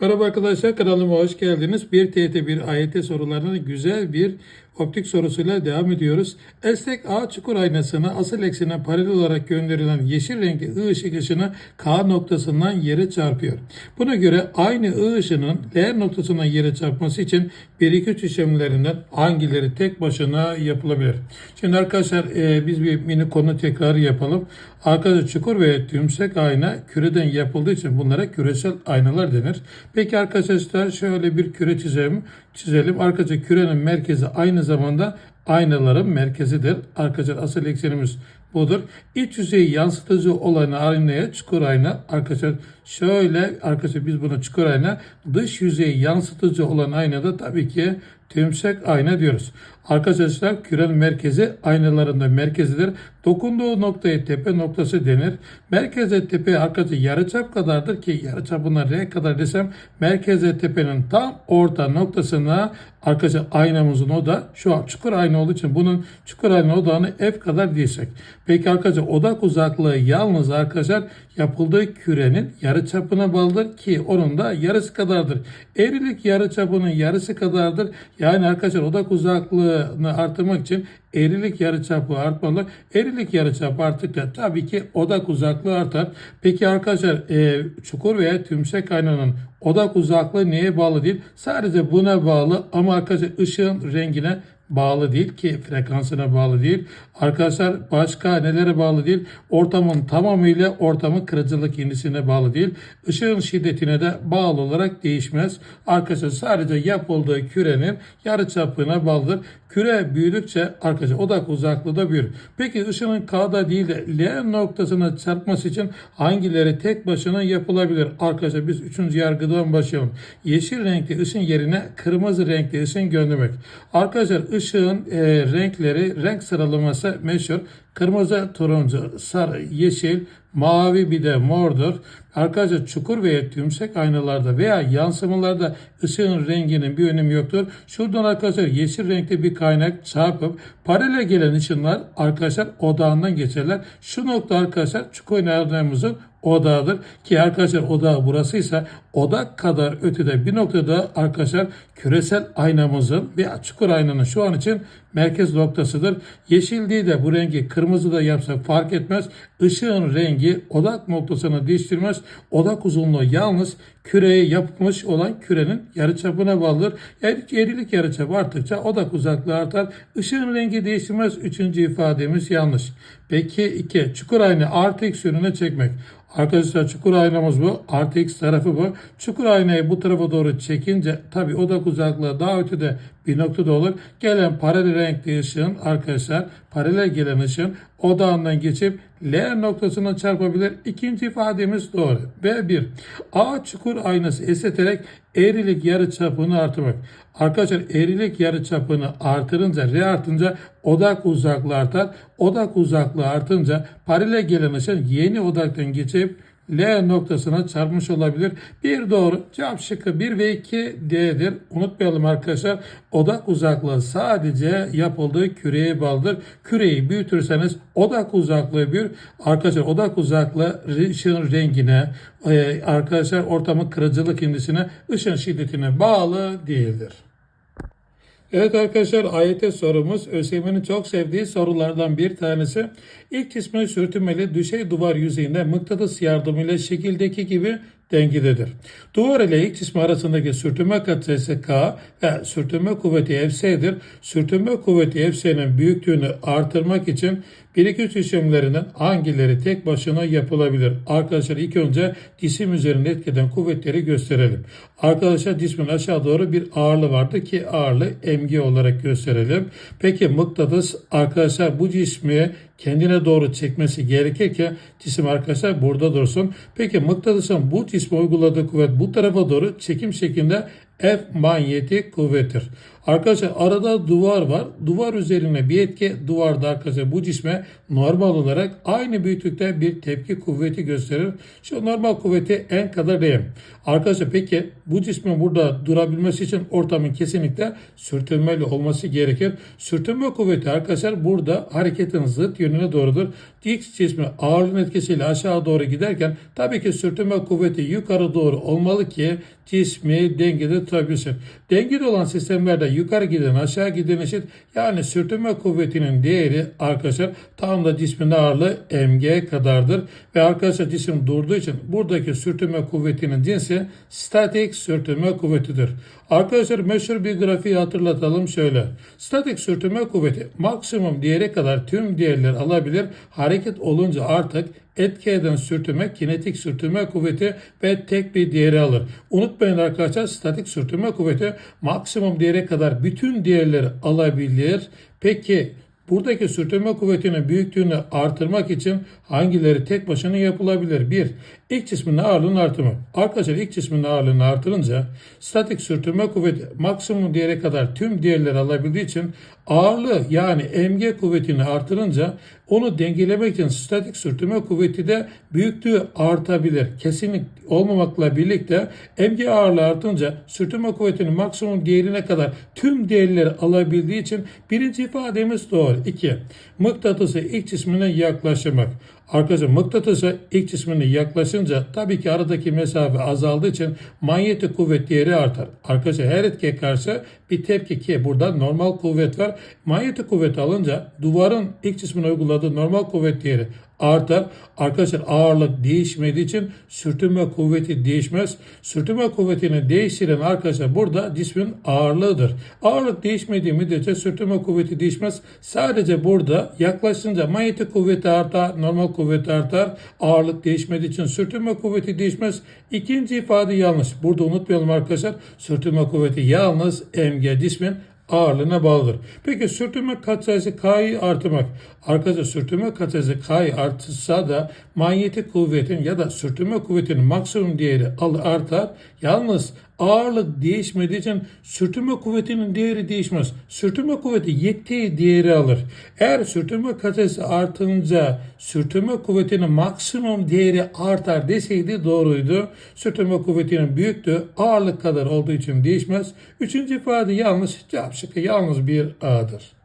Merhaba arkadaşlar kanalıma hoş geldiniz. Bir TYT bir AYT sorularının güzel bir optik sorusuyla devam ediyoruz. Esnek A çukur aynasına asıl eksene paralel olarak gönderilen yeşil renkli I ışık ışını K noktasından yere çarpıyor. Buna göre aynı I ışının L noktasından yere çarpması için 1-2-3 işlemlerinden hangileri tek başına yapılabilir? Şimdi arkadaşlar e, biz bir mini konu tekrarı yapalım. Arkadaşlar çukur ve tümsek ayna küreden yapıldığı için bunlara küresel aynalar denir. Peki arkadaşlar şöyle bir küre çizelim. Çizelim. Arkadaşlar kürenin merkezi aynı zamanda aynaların merkezidir. Arkadaşlar asıl eksenimiz budur. İç yüzeyi yansıtıcı olan aynaya çukur ayna. Arkadaşlar şöyle arkadaşlar biz buna çukur ayna. Dış yüzeyi yansıtıcı olan aynada tabii ki tümsek ayna diyoruz. Arkadaşlar kürenin merkezi aynalarında merkezidir. Dokunduğu noktaya tepe noktası denir. Merkeze tepe arkadaşlar yarıçap kadardır ki yarıçapına R kadar desem merkeze tepenin tam orta noktasına arkadaşlar aynamızın oda şu an çukur ayna olduğu için bunun çukur ayna odağını F kadar diysek. Peki arkadaşlar odak uzaklığı yalnız arkadaşlar yapıldığı kürenin yarıçapına bağlıdır ki onun da yarısı kadardır. Eğrilik yarıçapının yarısı kadardır. Yani arkadaşlar odak uzaklığını artırmak için eğrilik yarıçapı artmalı. Eğrilik yarıçapı arttıkça tabii ki odak uzaklığı artar. Peki arkadaşlar e, çukur veya tümsek aynanın odak uzaklığı neye bağlı değil? Sadece buna bağlı ama arkadaşlar ışığın rengine bağlı değil ki frekansına bağlı değil. Arkadaşlar başka nelere bağlı değil? Ortamın tamamıyla ortamın kırıcılık indisine bağlı değil. Işığın şiddetine de bağlı olarak değişmez. Arkadaşlar sadece yapıldığı kürenin yarıçapına bağlıdır. Küre büyüdükçe arkadaşlar odak uzaklığı da büyür. Peki ışının K'da değil de L noktasına çarpması için hangileri tek başına yapılabilir? Arkadaşlar biz üçüncü yargıdan başlayalım. Yeşil renkli ışın yerine kırmızı renkli ışın göndermek. Arkadaşlar ışığın e, renkleri, renk sıralaması meşhur. Kırmızı, turuncu, sarı, yeşil, mavi bir de mordur. Arkadaşlar çukur veya tümsek aynalarda veya yansımalarda ışığın renginin bir önemi yoktur. Şuradan arkadaşlar yeşil renkli bir kaynak çarpıp paralel gelen ışınlar arkadaşlar odağından geçerler. Şu nokta arkadaşlar çukur aynalarımızın odağıdır. Ki arkadaşlar odağı burasıysa odak kadar ötede bir noktada arkadaşlar küresel aynamızın veya çukur aynanın şu an için merkez noktasıdır. Yeşil değil de bu rengi kırmızı da yapsak fark etmez. Işığın rengi odak noktasını değiştirmez. Odak uzunluğu yalnız küreye yapmış olan kürenin yarıçapına bağlıdır. Yani eğrilik yarıçapı arttıkça odak uzaklığı artar. Işığın rengi değiştirmez. Üçüncü ifademiz yanlış. Peki iki çukur ayna artı x yönüne çekmek. Arkadaşlar çukur aynamız bu. Artı x tarafı bu. Çukur aynayı bu tarafa doğru çekince tabi odak uzaklığı daha ötede bir noktada olur. Gelen paralel renkli ışığın arkadaşlar paralel gelen ışığın odağından geçip L noktasına çarpabilir. İkinci ifademiz doğru. B1. A çukur aynası esneterek eğrilik yarı çapını artırmak. Arkadaşlar eğrilik yarı çapını artırınca R artınca odak uzaklığı artar. Odak uzaklığı artınca paralel gelen ışın yeni odaktan geçip L noktasına çarpmış olabilir. Bir doğru. Cevap şıkkı 1 ve 2 D'dir. Unutmayalım arkadaşlar. Odak uzaklığı sadece yapıldığı küreye bağlıdır. Küreyi büyütürseniz odak uzaklığı büyür. Arkadaşlar odak uzaklığı ışığın rengine, e, arkadaşlar ortamın kırıcılık indisine, ışın şiddetine bağlı değildir. Evet arkadaşlar AYT sorumuz ÖSYM'nin çok sevdiği sorulardan bir tanesi. İlk cismin sürtünmeli düşey duvar yüzeyinde mıknatıs yardımıyla şekildeki gibi dengededir. Duvar ile ilk cismi arasındaki sürtünme katsayısı K ve sürtünme kuvveti Fs'dir. Sürtünme kuvveti Fs'nin büyüklüğünü artırmak için 1-2-3 işlemlerinden hangileri tek başına yapılabilir? Arkadaşlar ilk önce cisim üzerinde etkeden kuvvetleri gösterelim. Arkadaşlar cismin aşağı doğru bir ağırlığı vardı ki ağırlığı mg olarak gösterelim. Peki mıknatıs arkadaşlar bu cismi kendine doğru çekmesi gerekirken cisim arkadaşlar burada dursun. Peki mıknatısın bu cisme uyguladığı kuvvet bu tarafa doğru çekim şeklinde F manyetik kuvvettir. Arkadaşlar arada duvar var. Duvar üzerine bir etki duvarda arkadaşlar bu cisme normal olarak aynı büyüklükte bir tepki kuvveti gösterir. Şu normal kuvveti en kadar M. Arkadaşlar peki bu cismin burada durabilmesi için ortamın kesinlikle sürtünmeli olması gerekir. Sürtünme kuvveti arkadaşlar burada hareketin zıt yönüne doğrudur. X cismi ağırlığın etkisiyle aşağı doğru giderken tabii ki sürtünme kuvveti yukarı doğru olmalı ki cismi dengede tutabilsin. Dengede olan sistemlerde yukarı giden aşağı giden eşit yani sürtünme kuvvetinin değeri arkadaşlar tam da cismin ağırlığı mg kadardır. Ve arkadaşlar cisim durduğu için buradaki sürtünme kuvvetinin cinsi statik sürtünme kuvvetidir. Arkadaşlar meşhur bir grafiği hatırlatalım şöyle. Statik sürtünme kuvveti maksimum değere kadar tüm değerleri alabilir. Hareket olunca artık etki eden sürtünme kinetik sürtünme kuvveti ve tek bir değeri alır. Unutmayın arkadaşlar statik sürtünme kuvveti maksimum değere kadar bütün değerleri alabilir. Peki Buradaki sürtünme kuvvetinin büyüklüğünü artırmak için hangileri tek başına yapılabilir? 1. İlk cismin ağırlığının artımı. Arkadaşlar ilk cismin ağırlığını artırınca statik sürtünme kuvveti maksimum değere kadar tüm değerleri alabildiği için ağırlığı yani mg kuvvetini artırınca onu dengelemek için statik sürtünme kuvveti de büyüklüğü artabilir. Kesinlik olmamakla birlikte mg ağırlığı artınca sürtünme kuvvetinin maksimum değerine kadar tüm değerleri alabildiği için birinci ifademiz doğru. 2. Mıknatısı ilk cismine yaklaşmak. Arkadaşlar mıknatısa ilk cismine yaklaşınca tabii ki aradaki mesafe azaldığı için manyetik kuvvet değeri artar. Arkadaşlar her etkiye karşı bir tepki ki burada normal kuvvet var. Manyetik kuvvet alınca duvarın ilk cismine uyguladığı normal kuvvet değeri artar. Arkadaşlar ağırlık değişmediği için sürtünme kuvveti değişmez. Sürtünme kuvvetini değiştiren arkadaşlar burada cismin ağırlığıdır. Ağırlık değişmediği müddetçe sürtünme kuvveti değişmez. Sadece burada yaklaşınca manyetik kuvveti artar, normal kuvveti artar. Ağırlık değişmediği için sürtünme kuvveti değişmez. İkinci ifade yanlış. Burada unutmayalım arkadaşlar. Sürtünme kuvveti yalnız mg cismin ağırlığına bağlıdır. Peki sürtünme katsayısı K'yı artırmak. Arkadaşlar sürtünme katsayısı K'yı artırsa da manyetik kuvvetin ya da sürtünme kuvvetinin maksimum değeri artar. Yalnız ağırlık değişmediği için sürtünme kuvvetinin değeri değişmez. Sürtünme kuvveti yettiği değeri alır. Eğer sürtünme katsayısı artınca sürtünme kuvvetinin maksimum değeri artar deseydi doğruydu. Sürtünme kuvvetinin büyüklüğü ağırlık kadar olduğu için değişmez. Üçüncü ifade yanlış. Cevap şıkkı yalnız bir A'dır.